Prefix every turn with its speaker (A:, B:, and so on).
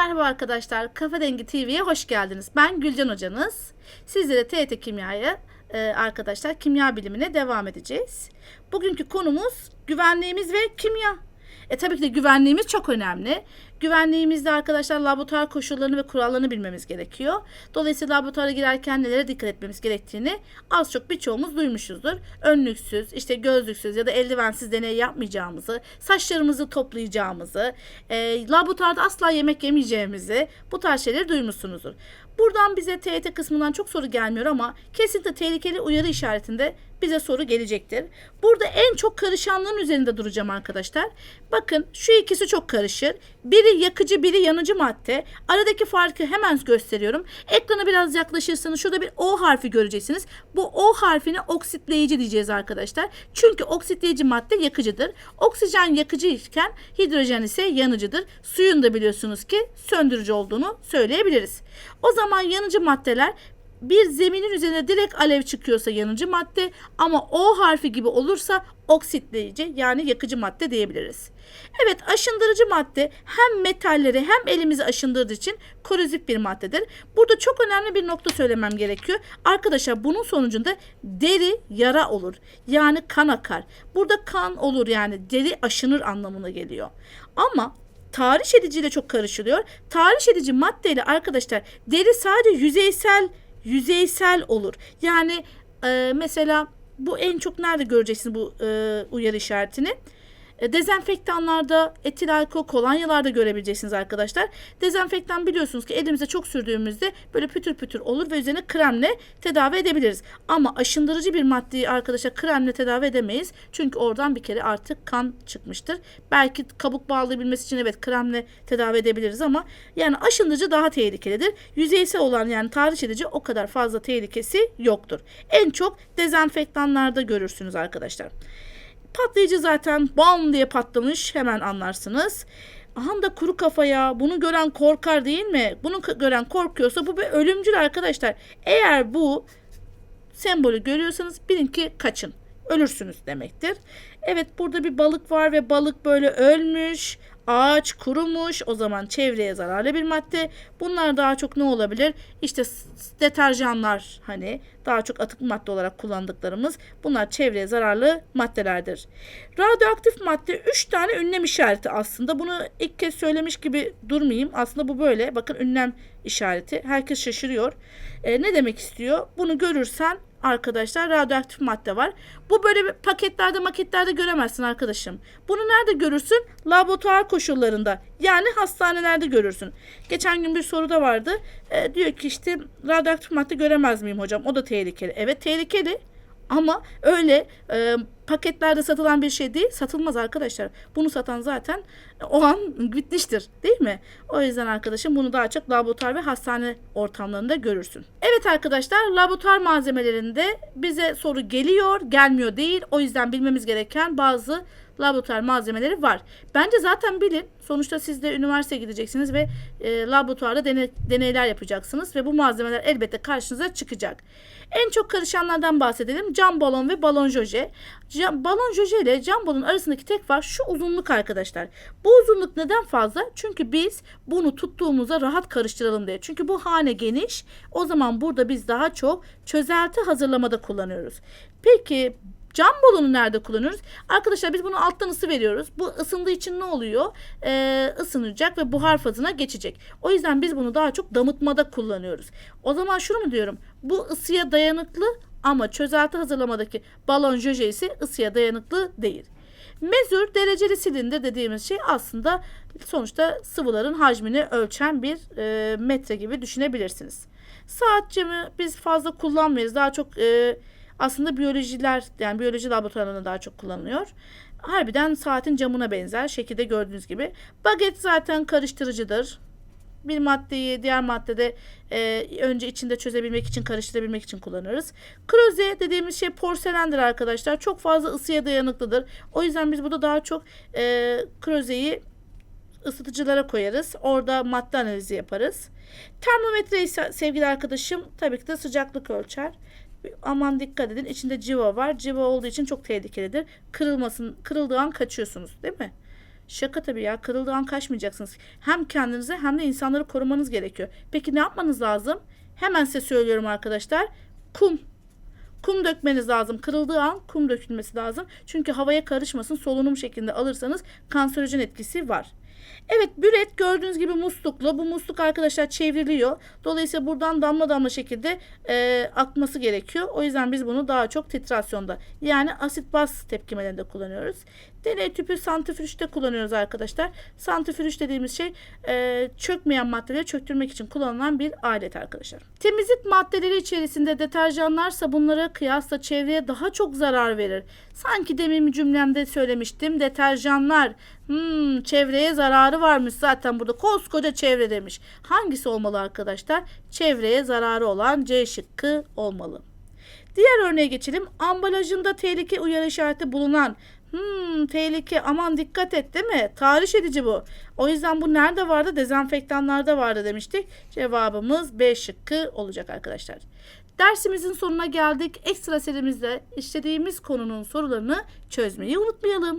A: merhaba arkadaşlar. Kafa Dengi TV'ye hoş geldiniz. Ben Gülcan hocanız. Sizlere TET Kimya'ya e, arkadaşlar kimya bilimine devam edeceğiz. Bugünkü konumuz güvenliğimiz ve kimya. E tabii ki de güvenliğimiz çok önemli. Güvenliğimizde arkadaşlar laboratuvar koşullarını ve kurallarını bilmemiz gerekiyor. Dolayısıyla laboratuvara girerken nelere dikkat etmemiz gerektiğini az çok birçoğumuz duymuşuzdur. Önlüksüz, işte gözlüksüz ya da eldivensiz deney yapmayacağımızı, saçlarımızı toplayacağımızı, e, laboratuvarda asla yemek yemeyeceğimizi bu tarz şeyleri duymuşsunuzdur. Buradan bize TYT kısmından çok soru gelmiyor ama kesinlikle tehlikeli uyarı işaretinde bize soru gelecektir. Burada en çok karışanların üzerinde duracağım arkadaşlar. Bakın şu ikisi çok karışır. Biri yakıcı, biri yanıcı madde. Aradaki farkı hemen gösteriyorum. Ekrana biraz yaklaşırsanız şurada bir O harfi göreceksiniz. Bu O harfine oksitleyici diyeceğiz arkadaşlar. Çünkü oksitleyici madde yakıcıdır. Oksijen yakıcı iken hidrojen ise yanıcıdır. Suyun da biliyorsunuz ki söndürücü olduğunu söyleyebiliriz. O zaman yanıcı maddeler bir zeminin üzerine direkt alev çıkıyorsa yanıcı madde ama O harfi gibi olursa oksitleyici yani yakıcı madde diyebiliriz. Evet aşındırıcı madde hem metalleri hem elimizi aşındırdığı için korozif bir maddedir. Burada çok önemli bir nokta söylemem gerekiyor. Arkadaşlar bunun sonucunda deri yara olur. Yani kan akar. Burada kan olur yani deri aşınır anlamına geliyor. Ama tahriş ediciyle çok karışılıyor. Tahriş edici maddeyle arkadaşlar deri sadece yüzeysel yüzeysel olur. Yani e, mesela bu en çok nerede göreceksiniz bu e, uyarı işaretini? E, Dezenfektanlarda, etil alkol, kolonyalarda görebileceksiniz arkadaşlar. Dezenfektan biliyorsunuz ki elimize çok sürdüğümüzde böyle pütür pütür olur ve üzerine kremle tedavi edebiliriz. Ama aşındırıcı bir maddeyi arkadaşlar kremle tedavi edemeyiz. Çünkü oradan bir kere artık kan çıkmıştır. Belki kabuk bağlayabilmesi için evet kremle tedavi edebiliriz ama yani aşındırıcı daha tehlikelidir. Yüzeysel olan yani tahriş edici o kadar fazla tehlikesi yoktur. En çok dezenfektanlarda görürsünüz arkadaşlar. Patlayıcı zaten bam diye patlamış hemen anlarsınız. Aha da kuru kafaya bunu gören korkar değil mi? Bunu gören korkuyorsa bu bir ölümcül arkadaşlar. Eğer bu sembolü görüyorsanız bilin ki kaçın. Ölürsünüz demektir. Evet burada bir balık var ve balık böyle ölmüş. Ağaç kurumuş. O zaman çevreye zararlı bir madde. Bunlar daha çok ne olabilir? İşte deterjanlar hani daha çok atık madde olarak kullandıklarımız. Bunlar çevreye zararlı maddelerdir. Radyoaktif madde 3 tane ünlem işareti aslında. Bunu ilk kez söylemiş gibi durmayayım. Aslında bu böyle. Bakın ünlem işareti. Herkes şaşırıyor. E, ne demek istiyor? Bunu görürsen arkadaşlar radyoaktif madde var. Bu böyle paketlerde maketlerde göremezsin arkadaşım. Bunu nerede görürsün? Laboratuvar koşullarında. Yani hastanelerde görürsün. Geçen gün bir soruda vardı. E, diyor ki işte radyoaktif madde göremez miyim hocam? O da tehlikeli. Evet tehlikeli. Ama öyle e, paketlerde satılan bir şey değil. Satılmaz arkadaşlar. Bunu satan zaten o an bitmiştir. Değil mi? O yüzden arkadaşım bunu daha çok laboratuvar ve hastane ortamlarında görürsün. Evet arkadaşlar laboratuvar malzemelerinde bize soru geliyor, gelmiyor değil. O yüzden bilmemiz gereken bazı laboratuvar malzemeleri var. Bence zaten bilin. Sonuçta siz de üniversiteye gideceksiniz ve e, laboratuvarda dene- deneyler yapacaksınız ve bu malzemeler elbette karşınıza çıkacak. En çok karışanlardan bahsedelim. Cam balon ve balon joje. Cam, balon joje ile cam balon arasındaki tek fark şu uzunluk arkadaşlar. Bu uzunluk neden fazla? Çünkü biz bunu tuttuğumuzda rahat karıştıralım diye. Çünkü bu hane geniş. O zaman burada biz daha çok çözelti hazırlamada kullanıyoruz. Peki Cam balonu nerede kullanıyoruz? Arkadaşlar biz bunu alttan ısı veriyoruz. Bu ısındığı için ne oluyor? Ee, ısınacak ve buhar fazına geçecek. O yüzden biz bunu daha çok damıtmada kullanıyoruz. O zaman şunu mu diyorum? Bu ısıya dayanıklı ama çözelti hazırlamadaki balon jöje ısıya dayanıklı değil. Mezür dereceli silindir dediğimiz şey aslında sonuçta sıvıların hacmini ölçen bir e, metre gibi düşünebilirsiniz. Saat camı biz fazla kullanmayız. Daha çok e, aslında biyolojiler yani biyoloji laboratuvarlarında daha çok kullanılıyor. Harbiden saatin camına benzer şekilde gördüğünüz gibi. Baget zaten karıştırıcıdır. Bir maddeyi diğer maddede e, önce içinde çözebilmek için karıştırabilmek için kullanırız. Kroze dediğimiz şey porselendir arkadaşlar. Çok fazla ısıya dayanıklıdır. O yüzden biz burada daha çok e, krozeyi ısıtıcılara koyarız. Orada madde analizi yaparız. Termometre ise sevgili arkadaşım tabii ki de sıcaklık ölçer. Aman dikkat edin. İçinde civa var. Civa olduğu için çok tehlikelidir. Kırılmasın, kırıldığı an kaçıyorsunuz değil mi? Şaka tabii ya. Kırıldığı an kaçmayacaksınız. Hem kendinize hem de insanları korumanız gerekiyor. Peki ne yapmanız lazım? Hemen size söylüyorum arkadaşlar. Kum. Kum dökmeniz lazım. Kırıldığı an kum dökülmesi lazım. Çünkü havaya karışmasın. Solunum şeklinde alırsanız kanserojen etkisi var. Evet büret gördüğünüz gibi musluklu. Bu musluk arkadaşlar çevriliyor. Dolayısıyla buradan damla damla şekilde e, akması gerekiyor. O yüzden biz bunu daha çok titrasyonda yani asit baz tepkimelerinde kullanıyoruz. Deney tüpü santrifüjde kullanıyoruz arkadaşlar. Santrifüj dediğimiz şey e, çökmeyen maddeleri çöktürmek için kullanılan bir alet arkadaşlar. Temizlik maddeleri içerisinde deterjanlar sabunlara kıyasla çevreye daha çok zarar verir. Sanki demin cümlemde söylemiştim. Deterjanlar hmm, çevreye zararı varmış zaten burada koskoca çevre demiş. Hangisi olmalı arkadaşlar? Çevreye zararı olan C şıkkı olmalı. Diğer örneğe geçelim. Ambalajında tehlike uyarı işareti bulunan Hmm, tehlike aman dikkat et değil mi? Tahriş edici bu. O yüzden bu nerede vardı? Dezenfektanlarda vardı demiştik. Cevabımız B şıkkı olacak arkadaşlar. Dersimizin sonuna geldik. Ekstra serimizde işlediğimiz konunun sorularını çözmeyi unutmayalım.